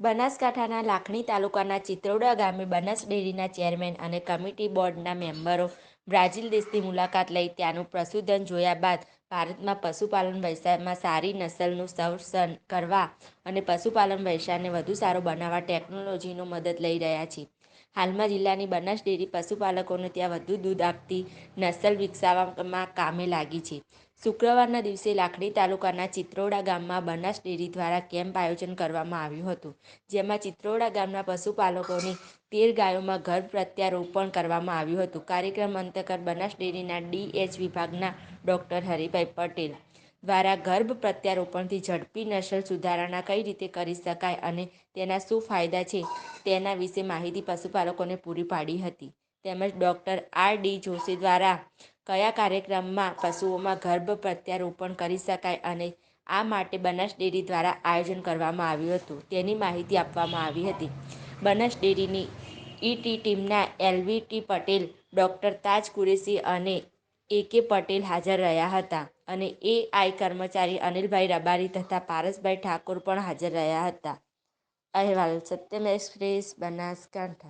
બનાસકાંઠાના લાખણી તાલુકાના ચિત્રોડા ગામે બનાસ ડેરીના ચેરમેન અને કમિટી બોર્ડના મેમ્બરો બ્રાઝિલ દેશની મુલાકાત લઈ ત્યાંનું પ્રસુધન જોયા બાદ ભારતમાં પશુપાલન વ્યવસાયમાં સારી નસલનું સંરક્ષણ કરવા અને પશુપાલન વ્યવસાયને વધુ સારો બનાવવા ટેકનોલોજીનો મદદ લઈ રહ્યા છે. હાલમાં જિલ્લાની બનાસ ડેરી પશુપાલકોને ત્યાં વધુ દૂધ આપતી નસલ વિકસાવવામાં કામે લાગી છે. શુક્રવારના દિવસે લાખણી તાલુકાના ચિત્રોડા ગામમાં બનાસ ડેરી દ્વારા કેમ્પ આયોજન કરવામાં આવ્યું હતું, જેમાં ચિત્રોડા ગામના પશુપાલકોની તેર ગાયોમાં ગર્ભ પ્રત્યારોપણ કરવામાં આવ્યું હતું. કાર્યક્રમ અંતર્ગત બનાસ ડેરીના ડીએચ વિભાગના ડોક્ટર હરિભાઈ પટેલ દ્વારા ગર્ભ પ્રત્યારોપણથી ઝડપી નસલ સુધારણા કઈ રીતે કરી શકાય અને તેના શું ફાયદા છે તેના વિશે માહિતી પશુપાલકોને પૂરી પાડી હતી. તેમજ ડૉક્ટર આર ડી જોશી દ્વારા કયા કાર્યક્રમમાં પશુઓમાં ગર્ભ પ્રત્યારોપણ કરી શકાય અને આ માટે બનાસ ડેરી દ્વારા આયોજન કરવામાં આવ્યું હતું? તેની માહિતી આપવામાં આવી હતી. બનાસ ડેરીની ઇટી ટીમના L V T Patel, doctor Taj Qureshi અને એ કે પટેલ હાજર રહ્યા હતા અને એઆઈ કર્મચારી અનિલભાઈ રબારી તથા પારસભાઈ ઠાકોર પણ હાજર રહ્યા હતા. અહેવાલ, સત્યમ એક્સપ્રેસ, બનાસકાંઠા.